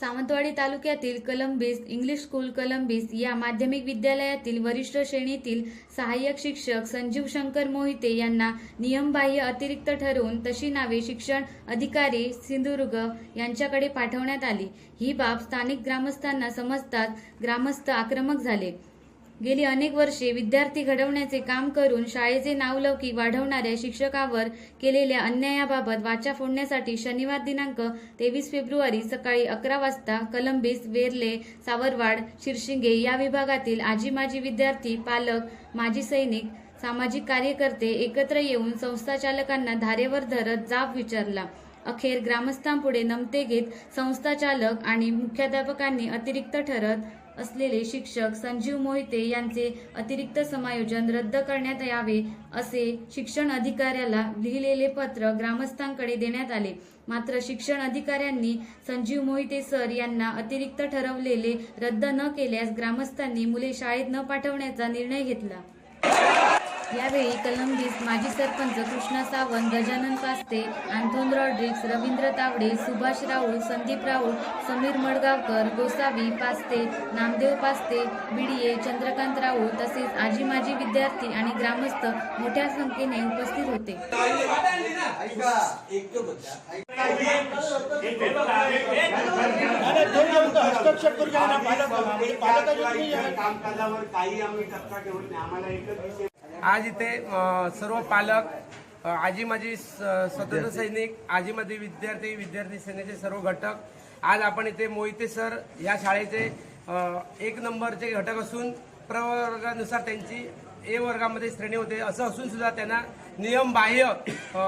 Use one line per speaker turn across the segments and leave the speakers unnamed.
सावंतवाडी तालुक्यातील कलंबीस English school कलंबीस या माध्यमिक विद्यालयातील वरिष्ठ श्रेणीतील सहाय्यक शिक्षक संजीव शंकर मोहिते यांना नियमबाह्य अतिरिक्त ठरवून तशी नावे शिक्षण अधिकारी सिंधुदुर्ग यांच्याकडे पाठवण्यात आली. ही बाब स्थानिक ग्रामस्थांना समजताच ग्रामस्थ आक्रमक झाले. गेली अनेक वर्षे विद्यार्थी घडवण्याचे काम करून शाळेचे नावलौकिक वाढवणाऱ्या शिक्षकावर केलेल्या अन्यायाबाबत वाचा फोडण्यासाठी शनिवार दिनांक तेवीस फेब्रुवारी सकाळी अकरा वाजता कलंबिस वेर्ले सावरवाड शिरशिंगे या विभागातील आजी माजी विद्यार्थी पालक माजी सैनिक सामाजिक कार्यकर्ते एकत्र येऊन संस्थाचालकांना धारेवर धरत जाब विचारला. अखेर ग्रामस्थांपुढे नमते घेत संस्थाचालक आणि मुख्याध्यापकांनी अतिरिक्त ठरत असलेले शिक्षक संजीव मोहिते यांचे अतिरिक्त समायोजन रद्द करण्यात यावे असे शिक्षण अधिकाऱ्याला लिहिलेले पत्र ग्रामस्थांकडे देण्यात आले. मात्र शिक्षण अधिकाऱ्यांनी संजीव मोहिते सर यांना अतिरिक्त ठरवलेले रद्द न केल्यास ग्रामस्थांनी मुले शाळेत न पाठवण्याचा निर्णय घेतला. यावेळी कलंबिस माजी sarpanch Krishna Sawant Gajanan Paste Anthony Rodrigues Ravindra Tawde Subhash Raul Sandeep Raul Sameer Madgaonkar Gosavi Paste Namdev Paste BDA Chandrakant Raul तसेच आजी माजी विद्यार्थी आणि ग्रामस्थ मोठ्या संख्येने उपस्थित होते.
हस्तक्षेप करू.
कामकाजावर काही आम्ही आम्हाला एकच
आज इथे सर्व पालक आजी माजी स- स्वतंत्र सैनिक आजी माजी विद्यार्थी विद्यार्थी सेनेचे सर्व घटक आज आपण इथे मोहिते सर या शाळेचे एक नंबरचे घटक असून प्रवर्गानुसार त्यांची ए वर्गामध्ये श्रेणी होते. असं असून सुद्धा त्यांना नियम बाह्य अ,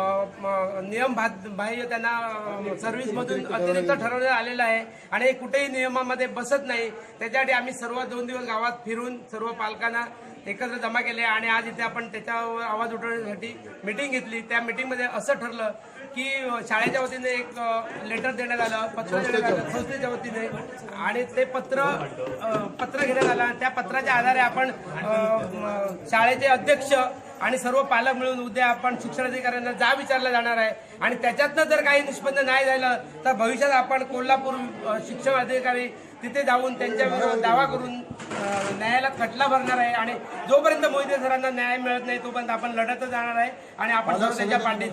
म- नियम बाह्य त्यांना सर्व्हिसमधून अतिरिक्त ठरवण्यात आलेलं आहे. आणि कुठेही नियमामध्ये बसत नाही. त्याच्यासाठी आम्ही सर्व दोन दिवस गावात फिरून सर्व पालकांना एकत्र जमा केले आणि आज इथे आपण त्याच्यावर आवाज उठवण्यासाठी मिटिंग घेतली. त्या मिटिंगमध्ये असं ठरलं की शाळेच्या वतीने एक लेटर देण्यात आलं पत्र देण्यात आलं संस्थेच्या वतीने. आणि ते पत्र पत्र घेण्यात आलं. त्या पत्राच्या आधारे आपण शाळेचे अध्यक्ष आणि सर्व पालक मिळून उद्या आपण शिक्षण अधिकाऱ्यांना जा विचारला जाणार आहे. आणि त्याच्यातनं जर काही निष्पन्न नाही झालं तर भविष्यात आपण कोल्हापूर शिक्षण अधिकारी तिथे जाऊन त्यांच्या दावा करून अ, न्यायालयात खटला भरणार आहे. आणि जोपर्यंत मोहिते सरांना न्याय मिळत नाही तोपर्यंत आपण लढतच जाणार आहे. आणि आपण सर्व त्यांच्या पाठीत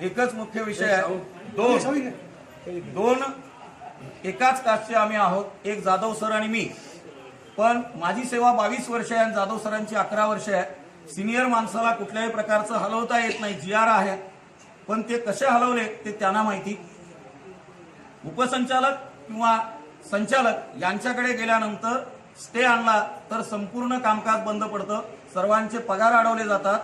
एकच मुख्य विषय आहे. दोन. दोन एकाच कास्टचे आम्ही आहोत. एक जाधव सर आणि मी. पण माझी सेवा बावीस वर्ष आहे आणि जाधव सरांची अकरा वर्ष आहे. सिनियर माणसाला कुठल्याही प्रकारचं हलवता येत नाही. जी आर आहे. पण ते कसे हलवले ते त्यांना माहिती. उपसंचालक किंवा संचालक यांच्याकडे गेल्यानंतर स्टे आणला तर संपूर्ण कामकाज बंद पडतं. सर्वांचे पगार अडवले जातात.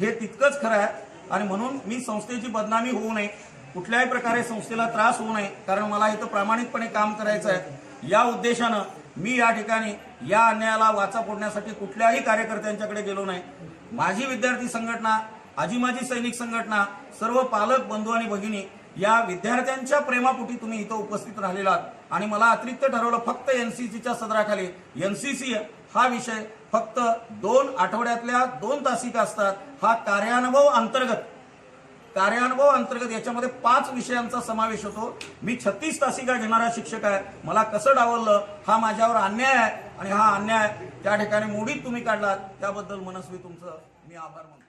हे तितकंच खरं आहे. आणि म्हणून मी संस्थेची बदनामी होऊ नये. कुठल्याही प्रकारे संस्थेला त्रास होऊ नये. कारण मला इथं प्रामाणिकपणे काम करायचं आहे. या उद्देशानं मी या ठिकाणी या अन्यायाला वाचा फोडण्यासाठी कुठल्याही कार्यकर्त्यांच्याकडे गेलो नाही. माझी विद्यार्थी संघटना आजी माझी सैनिक संघटना सर्व पालक बंधू आणि भगिनी या विद्यार्थ्यांच्या प्रेमापोटी तुम्ही इथं उपस्थित राहिलेला आणि मला अतिरिक्त ठरवलं फक्त एनसीसीच्या सदराखाली. एनसीसी हा विषय फक्त दोन आठवड्यातल्या दोन तासिका असतात. हा कार्यानुभव अंतर्गत कार्यानुभव अंतर्गत याच्यामध्ये पाच विषयांचा समावेश होतो. मी छत्तीस तासिका घेणारा शिक्षक आहे. मला कसं डावललं हा माझ्यावर अन्याय आहे आणि हा अन्याय त्या ठिकाणी मोडीत तुम्ही काढलात त्याबद्दल मनस्वी तुमचं मी आभार मानतो.